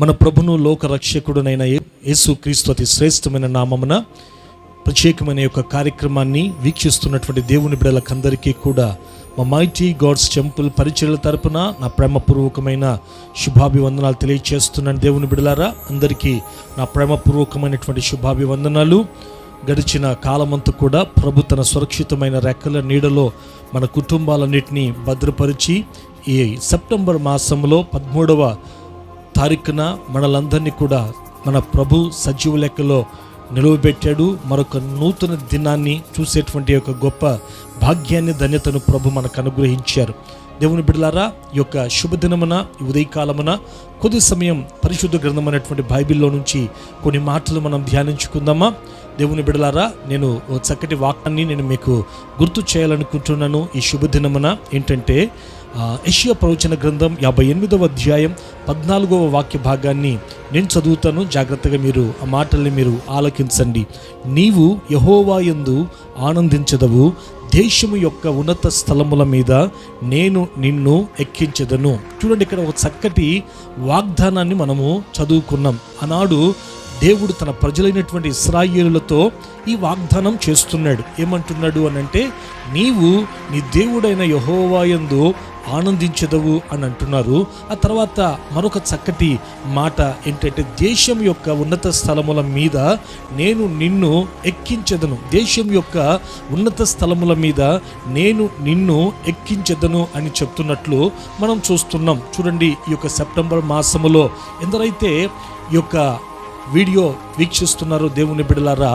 మన ప్రభును లోక రక్షకుడునైన యేసు క్రీస్తు అతి శ్రేష్టమైన నామమున ప్రత్యేకమైన యొక్క కార్యక్రమాన్ని వీక్షిస్తున్నటువంటి దేవుని బిడలకందరికీ కూడా మా మైటీ గాడ్స్ టెంపుల్ పరిచయల తరపున నా ప్రేమపూర్వకమైన శుభాభివందనాలు తెలియచేస్తున్నాను దేవుని బిడలారా అందరికీ నా ప్రేమపూర్వకమైనటువంటి శుభాభివందనాలు. గడిచిన కాలమంతా కూడా ప్రభు తన సురక్షితమైన రెక్కల నీడలో మన కుటుంబాలన్నింటినీ భద్రపరిచి ఈ సెప్టెంబర్ మాసంలో పదమూడవ తారీఖున మనలందరినీ కూడా మన ప్రభు సజీవ లెక్కలో నిలువబెట్టాడు. మరొక నూతన దినాన్ని చూసేటువంటి యొక్క గొప్ప భాగ్యాన్ని ధన్యతను ప్రభు మనకు అనుగ్రహించారు. దేవుని బిడ్డలారా ఈ యొక్క శుభదినమున ఉదయకాలమున కొద్ది సమయం పరిశుద్ధ గ్రంథమైనటువంటి బైబిల్లో నుంచి కొన్ని మాటలు మనం ధ్యానించుకుందామా? దేవుని బిడలారా నేను ఓ చక్కటి వాక్యాన్ని నేను మీకు గుర్తు చేయాలనుకుంటున్నాను. ఈ శుభదినమున ఏంటంటే యషియా ప్రవచన గ్రంథం యాభై ఎనిమిదవ అధ్యాయం పద్నాలుగవ వాక్య భాగాన్ని నేను చదువుతాను. జాగ్రత్తగా మీరు ఆ మాటల్ని మీరు ఆలకించండి. నీవు యహోవా ఎందు ఆనందించదవు. దేశము యొక్క ఉన్నత స్థలముల మీద నేను నిన్ను ఎక్కించదను. చూడండి ఇక్కడ ఒక చక్కటి వాగ్దానాన్ని మనము చదువుకున్నాం. ఆనాడు దేవుడు తన ప్రజలైనటువంటి ఇస్రాయేలులతో ఈ వాగ్దానం చేస్తున్నాడు. ఏమంటున్నాడు అని అంటే నీవు నీ దేవుడైన యహోవాయందు ఆనందించదవు అని అంటున్నారు. ఆ తర్వాత మరొక చక్కటి మాట ఏంటంటే దేశం యొక్క ఉన్నత స్థలముల మీద నేను నిన్ను ఎక్కించదను. దేశం యొక్క ఉన్నత స్థలముల మీద నేను నిన్ను ఎక్కించదను అని చెప్తున్నట్లు మనం చూస్తున్నాం. చూడండి ఈ యొక్క సెప్టెంబర్ మాసములో ఎందరైతే ఈ యొక్క వీడియో వీక్షిస్తున్నారు దేవుని బిడలారా.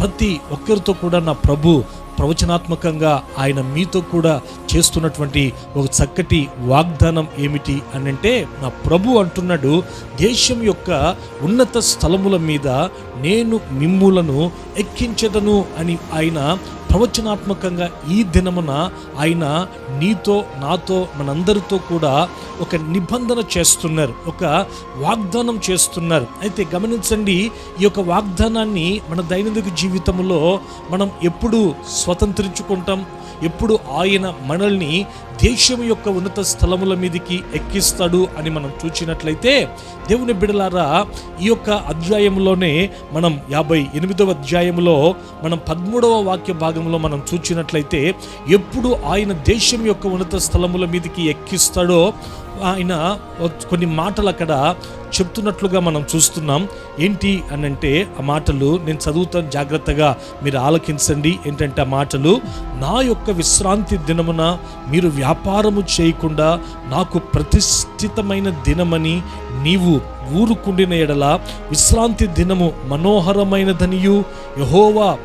ప్రతి ఒక్కరితో కూడా నా ప్రభు ప్రవచనాత్మకంగా ఆయన మీతో కూడా చేస్తున్నటువంటి ఒక చక్కటి వాగ్దానం ఏమిటి అని అంటే నా ప్రభు అంటున్నాడు దేశం యొక్క ఉన్నత స్థలముల మీద నేను మిమ్ములను ఎక్కించదను అని ఆయన ప్రవచనాత్మకంగా ఈ దినమున ఆయన నీతో నాతో మనందరితో కూడా ఒక నిబంధన చేస్తున్నారు ఒక వాగ్దానం చేస్తున్నారు. అయితే గమనించండి ఈ యొక్క వాగ్దానాన్ని మన దైనందిక జీవితంలో మనం ఎప్పుడు స్వతంత్రించుకుంటాం ఎప్పుడు ఆయన మనల్ని దేశం యొక్క ఉన్నత స్థలముల మీదకి ఎక్కిస్తాడు అని మనం చూచినట్లయితే దేవుని బిడలారా ఈ యొక్క అధ్యాయంలోనే మనం యాభై ఎనిమిదవ అధ్యాయంలో మనం పదమూడవ వాక్య భాగంలో మనం చూచినట్లయితే ఎప్పుడు ఆయన దేశం యొక్క ఉన్నత స్థలముల మీదకి ఎక్కిస్తాడో ఆయన కొన్ని మాటలు అక్కడ చెప్తున్నట్లుగా మనం చూస్తున్నాం. ఏంటి అని అంటే ఆ మాటలు నేను చదువుతాను జాగ్రత్తగా మీరు ఆలకించండి ఏంటంటే ఆ మాటలు నా యొక్క విశ్రాంతి దినమున మీరు వ్యాపారము చేయకుండా నాకు ప్రతిష్ఠితమైన దినమని నీవు ఊరుకుండిన ఎడల విశ్రాంతి దినము మనోహరమైనదనియు. యహోవా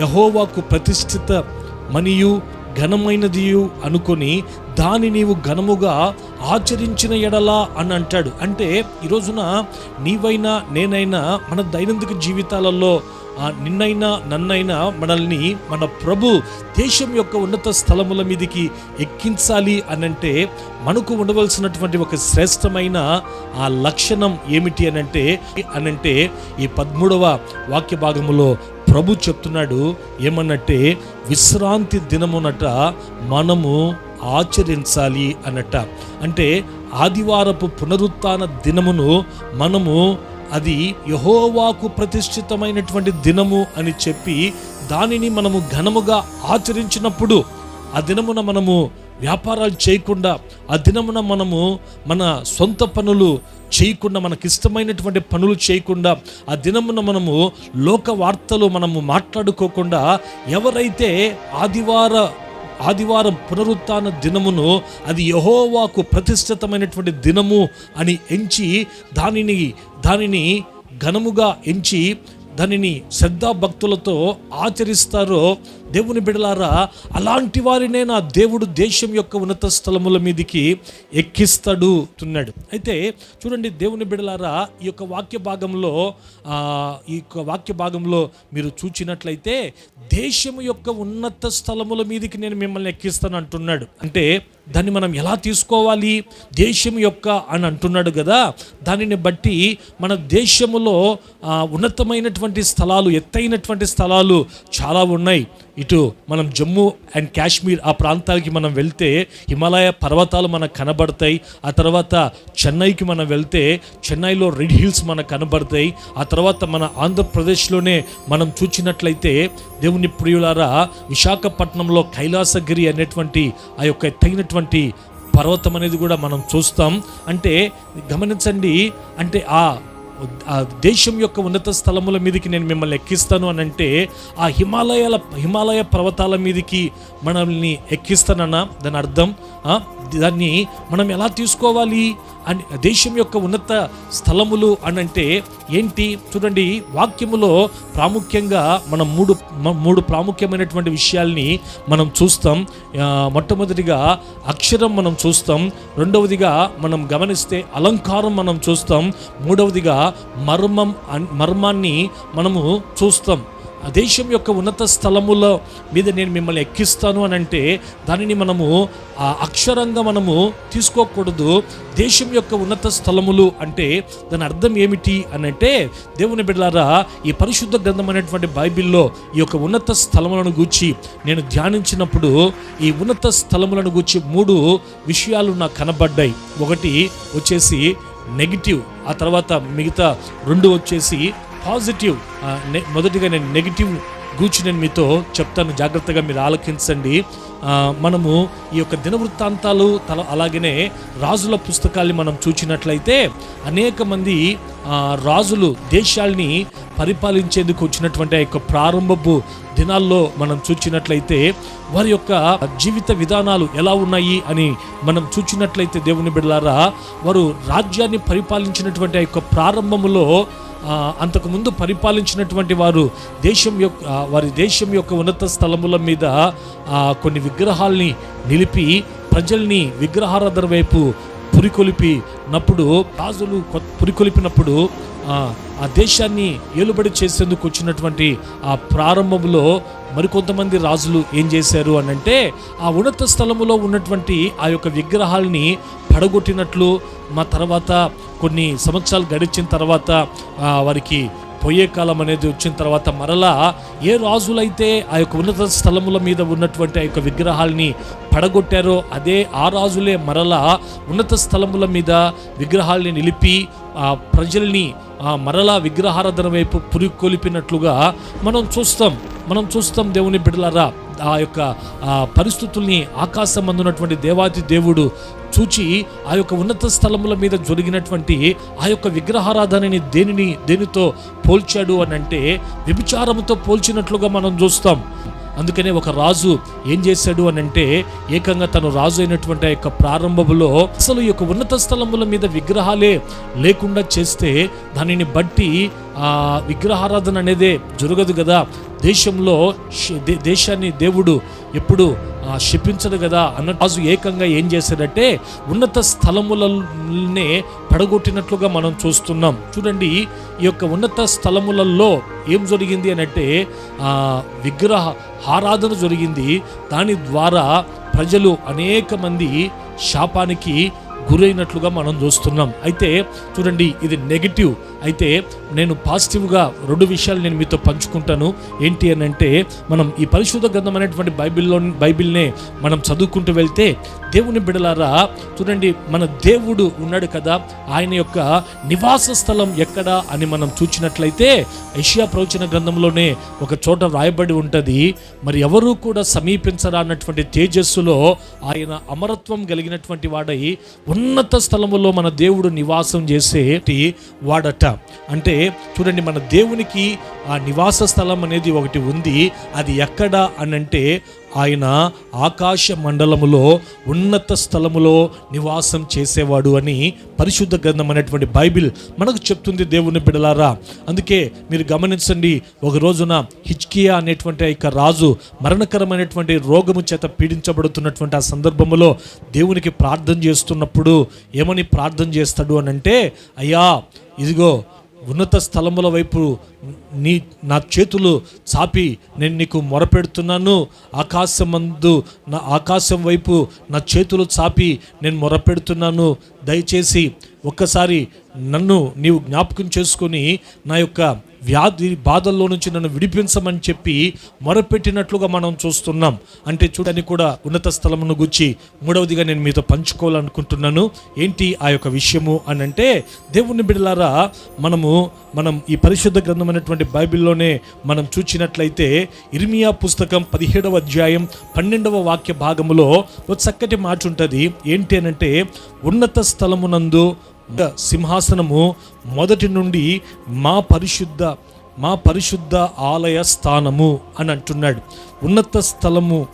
యహోవాకు ప్రతిష్ఠిత మనియు ఘనమైనది అనుకొని దాని నీవు ఘనముగా ఆచరించిన ఎడలా అని అంటాడు. అంటే ఈరోజున నీవైనా నేనైనా మన దైనందిక జీవితాలలో నిన్నైనా నన్నైనా మనల్ని మన ప్రభు దేశం యొక్క ఉన్నత స్థలముల మీదకి ఎక్కించాలి అనంటే మనకు ఉండవలసినటువంటి ఒక శ్రేష్టమైన ఆ లక్షణం ఏమిటి అనంటే అనంటే ఈ పదమూడవ వాక్య భాగములో ప్రభు చెప్తున్నాడు ఏమన్నట్టే విశ్రాంతి దినమునట మనము ఆచరించాలి అన్నట అంటే ఆదివారపు పునరుత్థాన దినమును మనము అది యహోవాకు ప్రతిష్ఠితమైనటువంటి దినము అని చెప్పి దానిని మనము ఘనముగా ఆచరించినప్పుడు ఆ దినమున మనము వ్యాపారాలు చేయకుండా ఆ దినమున మనము మన సొంత పనులు చేయకుండా మనకి ఇష్టమైనటువంటి పనులు చేయకుండా ఆ దినమున మనము లోక వార్తలు మనము మాట్లాడుకోకుండా ఎవరైతే ఆదివార ఆదివారం పునరుత్న దినమును అది యహోవాకు ప్రతిష్ఠితమైనటువంటి దినము అని ఎంచి దానిని దానిని ఘనముగా ఎంచి దానిని శ్రద్ధాభక్తులతో ఆచరిస్తారో దేవుని బిడలారా అలాంటి వారినే నా దేవుడు దేశం యొక్క ఉన్నత స్థలముల మీదికి ఎక్కిస్తాడు తున్నాడు. అయితే చూడండి దేవుని బిడలారా ఈ యొక్క వాక్య భాగంలో ఈ యొక్క వాక్య భాగంలో మీరు చూచినట్లయితే దేశము యొక్క ఉన్నత స్థలముల మీదికి నేను మిమ్మల్ని ఎక్కిస్తాను అంటున్నాడు. అంటే దాన్ని మనం ఎలా తీసుకోవాలి? దేశం యొక్క అని అంటున్నాడు కదా. దానిని బట్టి మన దేశములో ఉన్నతమైనటువంటి స్థలాలు ఎత్తైనటువంటి స్థలాలు చాలా ఉన్నాయి. ఇటు మనం జమ్మూ అండ్ కాశ్మీర్ ఆ ప్రాంతాలకి మనం వెళ్తే హిమాలయ పర్వతాలు మనకు కనబడతాయి. ఆ తర్వాత చెన్నైకి మనం వెళ్తే చెన్నైలో రెడ్ హిల్స్ మనకు కనబడతాయి. ఆ తర్వాత మన ఆంధ్రప్రదేశ్లోనే మనం చూచినట్లయితే దేవుని ప్రియులారా విశాఖపట్నంలో కైలాసగిరి అనేటువంటి ఆ యొక్క ఎత్తైనటువంటి పర్వతం అనేది కూడా మనం చూస్తాం. అంటే గమనించండి అంటే ఆ ఆ దేశం యొక్క ఉన్నత స్థలముల మీదకి నేను మిమ్మల్ని ఎక్కిస్తాను అని అంటే ఆ హిమాలయాల హిమాలయ పర్వతాల మీదకి మనల్ని ఎక్కిస్తానన్నా దాని అర్థం దాన్ని మనం ఎలా తీసుకోవాలి? అని దేశం యొక్క ఉన్నత స్థలములు అని అంటే ఏంటి? చూడండి వాక్యములో ప్రాముఖ్యంగా మనం మూడు మూడు ప్రాముఖ్యమైనటువంటి విషయాల్ని మనం చూస్తాం. మొట్టమొదటిగా అక్షరం మనం చూస్తాం. రెండవదిగా మనం గమనిస్తే అలంకారం మనం చూస్తాం. మూడవదిగా మర్మం అన్- మర్మాన్ని మనము చూస్తాం. ఆ దేశం యొక్క ఉన్నత స్థలముల మీద నేను మిమ్మల్ని ఎక్కిస్తాను అని అంటే దానిని మనము ఆ అక్షరంగా మనము తీసుకోకూడదు. దేశం యొక్క ఉన్నత స్థలములు అంటే దాని అర్థం ఏమిటి అని అంటే దేవుని బిడ్డలారా ఈ పరిశుద్ధ గ్రంథం అనేటువంటి బైబిల్లో ఈ యొక్క ఉన్నత స్థలములను గూర్చి నేను ధ్యానించినప్పుడు ఈ ఉన్నత స్థలములను గూర్చి మూడు విషయాలు నాకు కనబడ్డాయి. ఒకటి వచ్చేసి నెగిటివ్ ఆ తర్వాత మిగతా రెండు వచ్చేసి పాజిటివ్ మొదటిగా నేను నెగిటివ్ గూర్చి నేను మీతో చెప్తాను. జాగ్రత్తగా మీరు ఆలకించండి. మనము ఈ యొక్క దినవృత్తాంతాలు తల అలాగనే రాజుల పుస్తకాల్ని మనం చూచినట్లయితే అనేక మంది రాజులు దేశాల్ని పరిపాలించేందుకు వచ్చినటువంటి ఆ యొక్క ప్రారంభపు దినాల్లో మనం చూచినట్లయితే వారి యొక్క జీవిత విధానాలు ఎలా ఉన్నాయి అని మనం చూచినట్లయితే దేవుని బిడ్డలారా వారు రాజ్యాన్ని పరిపాలించినటువంటి ఆ యొక్క ప్రారంభములో అంతకుముందు పరిపాలించినటువంటి వారు దేశం యొక్క వారి దేశం యొక్క ఉన్నత స్థలముల మీద కొన్ని విగ్రహాల్ని నిలిపి ప్రజల్ని విగ్రహారాధన వైపు పురికొలిపినప్పుడు రాజులు పురికొలిపినప్పుడు ఆ, దేశాన్ని ఏలుబడి చేసేందుకు వచ్చినటువంటి ఆ ప్రారంభంలో మరికొంతమంది రాజులు ఏం చేశారు అని అంటే ఆ ఉన్నత స్థలములో ఉన్నటువంటి ఆ యొక్క విగ్రహాలని పడగొట్టినట్లు మా తర్వాత కొన్ని సంవత్సరాలు గడిచిన తర్వాత వారికి పోయే కాలం అనేది వచ్చిన తర్వాత మరలా ఏ రాజులైతే ఆ యొక్క ఉన్నత స్థలముల మీద ఉన్నటువంటి ఆ యొక్క విగ్రహాల్ని పడగొట్టారో అదే ఆ రాజులే మరలా ఉన్నత స్థలముల మీద విగ్రహాల్ని నిలిపి ఆ ప్రజల్ని ఆ మరలా విగ్రహారాధన వైపు పురికొలిపినట్లుగా మనం చూస్తాం. మనం చూస్తాం దేవుని బిడ్డలారా. ఆ యొక్క పరిస్థితుల్ని ఆకాశం అందున్నటువంటి దేవాది దేవుడు చూచి ఆ యొక్క ఉన్నత స్థలముల మీద జరిగినటువంటి ఆ యొక్క విగ్రహారాధనని దేనిని దేనితో పోల్చాడు అని అంటే వ్యభిచారముతో పోల్చినట్లుగా మనం చూస్తాం. అందుకనే ఒక రాజు ఏం చేశాడు అని అంటే ఏకంగా తను రాజు అయినటువంటి ఆ యొక్క ప్రారంభములో అసలు ఈ యొక్క ఉన్నత స్థలముల మీద విగ్రహాలే లేకుండా చేస్తే దానిని బట్టి ఆ విగ్రహారాధన అనేదే జరగదు కదా? దేశంలో దేశాన్ని దేవుడు ఎప్పుడు క్షిపించదు శపించడు కదా? అన్న రాజు ఏకంగా ఏం చేశాడంటే ఉన్నత స్థలములనే పడగొట్టినట్లుగా మనం చూస్తున్నాం. చూడండి ఈ యొక్క ఉన్నత స్థలములలో ఏం జరిగింది అని అంటే విగ్రహ ఆరాధన జరిగింది. దాని ద్వారా ప్రజలు అనేక మంది శాపానికి గురైనట్లుగా మనం చూస్తున్నాం. అయితే చూడండి ఇది నెగిటివ్. అయితే నేను పాజిటివ్గా రెండు విషయాలు నేను మీతో పంచుకుంటాను. ఏంటి అని అంటే మనం ఈ పరిశుద్ధ గ్రంథం అనేటువంటి బైబిల్లో బైబిల్నే మనం చదువుకుంటూ వెళ్తే దేవుని బిడలారా చూడండి మన దేవుడు ఉన్నాడు కదా ఆయన యొక్క నివాస స్థలం ఎక్కడ అని మనం చూచినట్లయితే ఏషియా ప్రవచన గ్రంథంలోనే ఒక చోట రాయబడి ఉంటుంది. మరి ఎవరూ కూడా సమీపించరా అన్నటువంటి తేజస్సులో ఆయన అమరత్వం కలిగినటువంటి వాడై ఉన్నత స్థలములో మన దేవుడు నివాసం చేసేటి వాడట. అంటే చూడండి మన దేవునికి ఆ నివాస స్థలం అనేది ఒకటి ఉంది. అది ఎక్కడ అనంటే ఆయన ఆకాశ మండలములో ఉన్నత స్థలములో నివాసం చేసేవాడు అని పరిశుద్ధ గ్రంథం అనేటువంటి బైబిల్ మనకు చెప్తుంది దేవుని బిడలారా. అందుకే మీరు గమనించండి ఒక రోజున హిచ్కియా అనేటువంటి యొక్క రాజు మరణకరమైనటువంటి రోగము చేత పీడించబడుతున్నటువంటి ఆ సందర్భంలో దేవునికి ప్రార్థన చేస్తున్నప్పుడు ఏమని ప్రార్థన చేస్తాడు అని అంటే అయ్యా ఇదిగో ఉన్నత స్థలముల వైపు నీ నా చేతులు చాపి నేను నీకు మొరపెడుతున్నాను. ఆకాశమందు నా ఆకాశం వైపు నా చేతులు చాపి నేను మొరపెడుతున్నాను. దయచేసి ఒక్కసారి నన్ను నీవు జ్ఞాపకం చేసుకొని నా యొక్క వ్యాధి బాధల్లో నుంచి నన్ను విడిపించమని చెప్పి మొరపెట్టినట్లుగా మనం చూస్తున్నాం. అంటే చూడని కూడా ఉన్నత స్థలమును గుచ్చి మూడవదిగా నేను మీతో పంచుకోవాలనుకుంటున్నాను. ఏంటి ఆ యొక్క విషయము అని అంటే దేవుని బిడ్డలారా మనము మనం ఈ పరిశుద్ధ గ్రంథమైనటువంటి బైబిల్లోనే మనం చూచినట్లయితే ఇర్మియా పుస్తకం పదిహేడవ అధ్యాయం పన్నెండవ వాక్య భాగములో ఒక చక్కటి మాట ఉంటుంది. ఏంటి అనంటే ఉన్నత స్థలమునందు సింహాసనము మొదటి నుండి మా పరిశుద్ధ మా పరిశుద్ధ ఆలయ స్థానము అని అంటున్నాడు. ఉన్నత స్థలము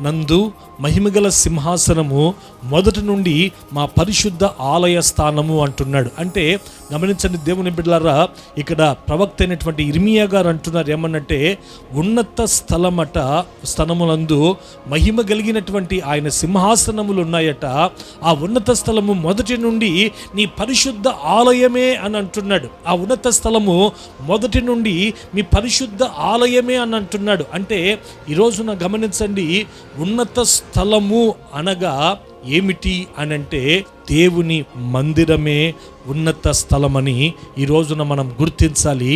నందు మహిమగల సింహాసనము మొదటి నుండి మా పరిశుద్ధ ఆలయ స్థానము అంటున్నాడు. అంటే గమనించండి దేవుని బిడ్డలారా ఇక్కడ ప్రవక్త అయినటువంటి ఇర్మియా గారు అంటున్నారు ఏమన్నంటే ఉన్నత స్థలమట స్థలములందు మహిమ కలిగినటువంటి ఆయన సింహాసనములు ఉన్నాయట. ఆ ఉన్నత స్థలము మొదటి నుండి నీ పరిశుద్ధ ఆలయమే అని అంటున్నాడు. ఆ ఉన్నత స్థలము మొదటి నుండి మీ పరిశుద్ధ ఆలయమే అని అంటున్నాడు. అంటే ఈరోజున గమనించండి ఉన్నత స్థలము అనగా ఏమిటి అని అంటే దేవుని మందిరమే ఉన్నత స్థలమని ఈ రోజున మనం గుర్తించాలి.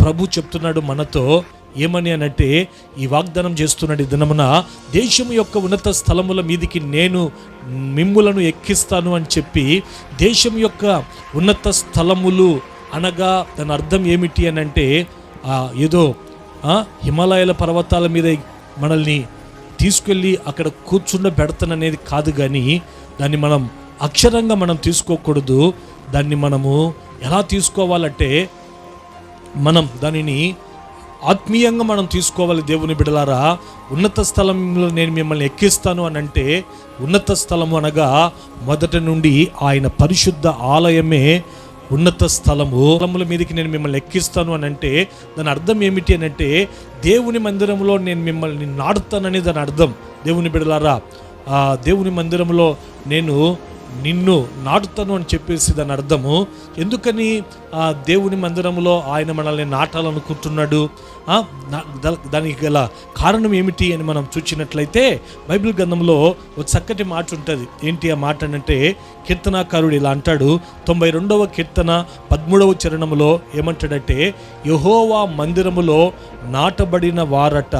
ప్రభు చెప్తున్నాడు మనతో ఏమని అనంటే ఈ వాగ్దానం చేస్తున్నాడు ఈ దినమున దేశం యొక్క ఉన్నత స్థలముల మీదికి నేను మిమ్ములను ఎక్కిస్తాను అని చెప్పి దేశం యొక్క ఉన్నత స్థలములు అనగా దాని అర్థం ఏమిటి అని అంటే ఏదో హిమాలయాల పర్వతాల మీద మనల్ని తీసుకెళ్ళి అక్కడ కూర్చుండ పెడతాననేది కాదు కానీ దాన్ని మనం అక్షరంగా మనం తీసుకోకూడదు. దాన్ని మనము ఎలా తీసుకోవాలంటే మనం దానిని ఆత్మీయంగా మనం తీసుకోవాలి దేవుని బిడలారా. ఉన్నత స్థలంలో నేను మిమ్మల్ని ఎక్కిస్తాను అని అంటే ఉన్నత స్థలము అనగా మొదట నుండి ఆయన పరిశుద్ధ ఆలయమే ఉన్నత స్థలము. స్థలముల మీదకి నేను మిమ్మల్ని ఎక్కిస్తాను అని అంటే దాని అర్థం ఏమిటి అని అంటే దేవుని మందిరంలో నేను మిమ్మల్ని నాడుతానని దాని అర్థం. దేవుని బిడలారా ఆ దేవుని మందిరంలో నేను నిన్ను నాటుతాను అని చెప్పేసి దాని అర్థము. ఎందుకని? ఆ దేవుని మందిరంలో ఆయన మనల్ని నాటాలనుకుంటున్నాడు. దానికి గల కారణం ఏమిటి అని మనం చూచినట్లయితే బైబిల్ గ్రంథంలో ఒక చక్కటి మాట ఉంటుంది. ఏంటి ఆ మాట అంటే కీర్తనాకారుడు ఇలా అంటాడు. తొంభై రెండవ కీర్తన పదమూడవ చరణములో ఏమంటాడంటే యహోవా మందిరములో నాటబడిన వారట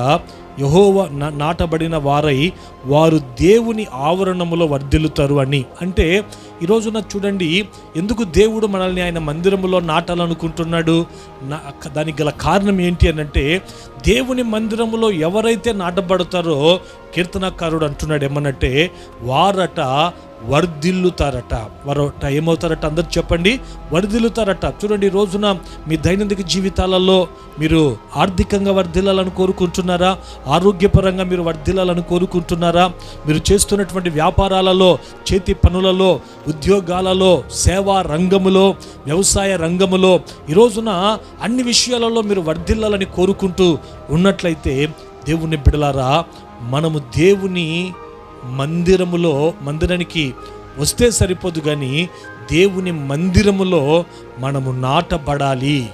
యహోవ నా- నాటబడిన వారై వారు దేవుని ఆవరణములో వర్ధిల్లుతారు అని. అంటే ఈరోజున చూడండి ఎందుకు దేవుడు మనల్ని ఆయన మందిరములో నాటాలనుకుంటున్నాడు? నా దానికి గల కారణం ఏంటి అని అంటే దేవుని మందిరములో ఎవరైతే నాటబడతారో కీర్తనకారుడు అంటున్నాడు ఏమనంటే వారట వర్ధిల్లుతారట. మరొకట ఏమవుతారట అందరు చెప్పండి. వర్ధిల్లుతారట. చూడండి రోజున మీ దైనందిక జీవితాలలో మీరు ఆర్థికంగా వర్ధిల్లాలని కోరుకుంటున్నారా? ఆరోగ్యపరంగా మీరు వర్ధిల్లాలని కోరుకుంటున్నారా? మీరు చేస్తున్నటువంటి వ్యాపారాలలో చేతి పనులలో ఉద్యోగాలలో సేవా రంగములో వ్యవసాయ రంగములో ఈ రోజున అన్ని విషయాలలో మీరు వర్ధిల్లాలని కోరుకుంటూ ఉన్నట్లయితే దేవుని బిడలారా మనము దేవుని మందిరములో మందిరానికి వస్తే సరిపోదు కానీ దేవుని మందిరములో మనము నాటబడాలి.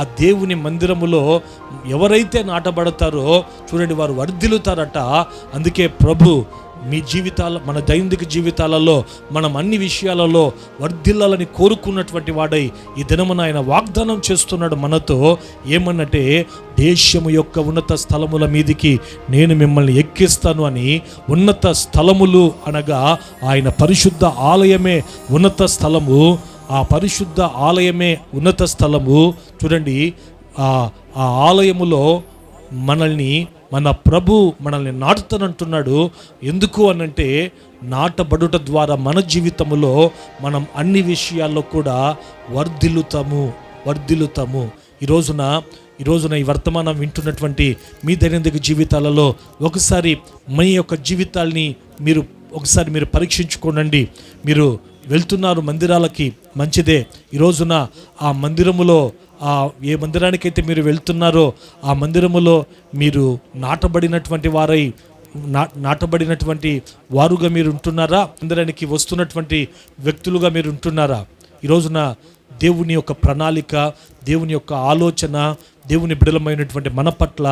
ఆ దేవుని మందిరములో ఎవరైతే నాటబడతారో చూడండి వారు వర్ధిల్లుతారట. అందుకే ప్రభు మీ జీవితాల మన దైనందిక జీవితాలలో మనం అన్ని విషయాలలో వర్ధిల్లాలని కోరుకున్నటువంటి వాడై ఈ దినమున ఆయన వాగ్దానం చేస్తున్నాడు మనతో. ఏమన్నట్టే దేశము యొక్క ఉన్నత స్థలముల మీదికి నేను మిమ్మల్ని ఎక్కిస్తాను అని ఉన్నత స్థలములు అనగా ఆయన పరిశుద్ధ ఆలయమే ఉన్నత స్థలము. ఆ పరిశుద్ధ ఆలయమే ఉన్నత స్థలము. చూడండి ఆ ఆ ఆలయములో మనల్ని మన ప్రభు మనల్ని నాటుతానంటున్నాడు. ఎందుకు అనంటే నాటబడుట ద్వారా మన జీవితంలో మనం అన్ని విషయాల్లో కూడా వర్ధిల్లుతాము వర్ధిల్లుతాము. ఈ రోజున ఈ రోజున ఈ వర్తమానం వింటున్నటువంటి మీ దైనందిక జీవితాలలో ఒకసారి మీ యొక్క జీవితాల్ని మీరు ఒకసారి మీరు పరీక్షించుకోనండి మీరు వెళ్తున్నారు మందిరాలకి మంచిదే. ఈ రోజున ఆ మందిరములో ఆ ఏ మందిరానికైతే మీరు వెళ్తున్నారో ఆ మందిరములో మీరు నాటబడినటువంటి వారై నా నాటబడినటువంటి వారుగా మీరు ఉంటున్నారా? మందిరానికి వస్తున్నటువంటి వ్యక్తులుగా మీరు ఉంటున్నారా? ఈ రోజున దేవుని యొక్క ప్రణాళిక దేవుని యొక్క ఆలోచన దేవుని బిడలమైనటువంటి మన పట్ల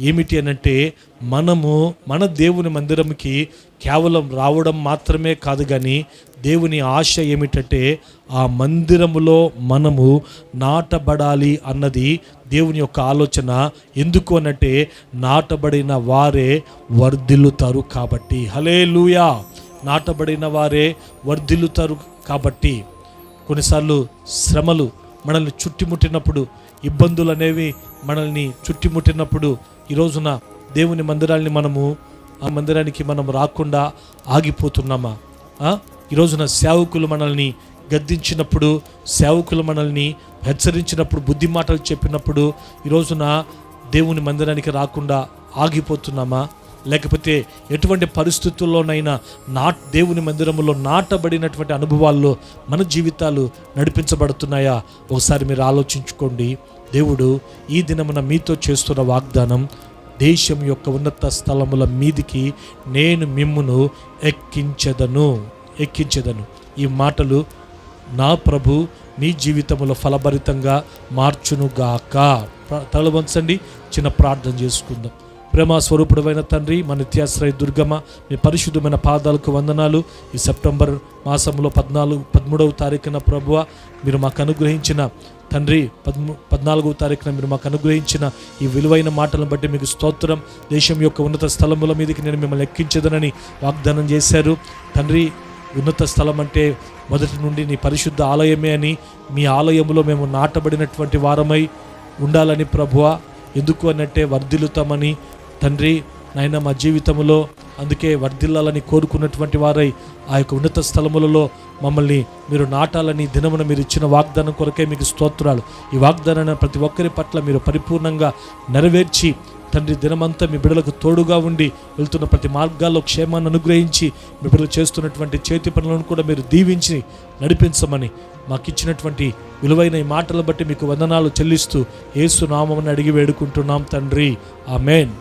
ఏమిటి అనంటే మనము మన దేవుని మందిరంకి కేవలం రావడం మాత్రమే కాదు కానీ దేవుని ఆశ ఏమిటంటే ఆ మందిరములో మనము నాటబడాలి అన్నది దేవుని యొక్క ఆలోచన. ఎందుకు అనంటే నాటబడిన వారే వర్ధిల్లుతారు కాబట్టి. హలే లూయా నాటబడిన వారే వర్ధిల్లుతారు కాబట్టి. కొన్నిసార్లు శ్రమలు మనల్ని చుట్టుముట్టినప్పుడు ఇబ్బందులు అనేవి మనల్ని చుట్టుముట్టినప్పుడు ఈ రోజున దేవుని మందిరాల్ని మనము ఆ మందిరానికి మనం రాకుండా ఆగిపోతున్నామా? ఈరోజున సేవకులు మనల్ని గద్దించినప్పుడు సేవకులు మనల్ని హెచ్చరించినప్పుడు బుద్ధి మాటలు చెప్పినప్పుడు ఈరోజున దేవుని మందిరానికి రాకుండా ఆగిపోతున్నామా? లేకపోతే ఎటువంటి పరిస్థితుల్లోనైనా నా దేవుని మందిరములో నాటబడినటువంటి అనుభవాల్లో మన జీవితాలు నడిపించబడుతున్నాయా? ఒకసారి మీరు ఆలోచించుకోండి. దేవుడు ఈ దినమున మీతో చేస్తున్న వాగ్దానం దేశం యొక్క ఉన్నత స్థలముల మీదికి నేను మిమ్మును ఎక్కించెదను. ఎక్కించదను. ఈ మాటలు నా ప్రభు మీ జీవితంలో ఫలభరితంగా మార్చునుగాక. గాక తలవంచండి చిన్న ప్రార్థన చేసుకుందాం. ప్రేమ స్వరూపుడమైన తండ్రి మన నిత్యాశ్రయ దుర్గమ మీ పరిశుద్ధమైన పాదాలకు వందనాలు. ఈ సెప్టెంబర్ మాసంలో పద్నాలుగు పదమూడవ తారీఖున ప్రభువ మీరు మాకు అనుగ్రహించిన తండ్రి పద్మూ పద్నాలుగవ తారీఖున మీరు మాకు అనుగ్రహించిన ఈ విలువైన మాటలను బట్టి మీకు స్తోత్రం. దేశం యొక్క ఉన్నత స్థలముల మీదకి నేను మిమ్మల్ని ఎక్కించదనని వాగ్దానం చేశారు. తండ్రి ఉన్నత స్థలం అంటే మొదటి నుండి నీ పరిశుద్ధ ఆలయమే అని మీ ఆలయంలో మేము నాటబడినటువంటి వారమై ఉండాలని ప్రభువ. ఎందుకు అన్నట్టే వర్ధిల్లుతామని తండ్రి నాయన మా జీవితంలో అందుకే వర్ధిల్లాలని కోరుకున్నటువంటి వారై ఆ యొక్క ఉన్నత స్థలములలో మమ్మల్ని మీరు నాటాలని దినమున మీరు ఇచ్చిన వాగ్దానం కొరకే మీకు స్తోత్రాలు. ఈ వాగ్దానాన్ని ప్రతి ఒక్కరి పట్ల మీరు పరిపూర్ణంగా నెరవేర్చి తండ్రి దినమంతా మీ బిడ్డలకు తోడుగా ఉండి వెళ్తున్న ప్రతి మార్గాల్లో క్షేమాన్ని అనుగ్రహించి మీ బిడ్డలు చేస్తున్నటువంటి చేతి పనులను కూడా మీరు దీవించి నడిపించమని మాకు ఇచ్చినటువంటి విలువైన ఈ మాటలు బట్టి మీకు వందనాలు చెల్లిస్తూ ఏసు నామని అడిగి వేడుకుంటున్నాం తండ్రి. ఆ మెయిన్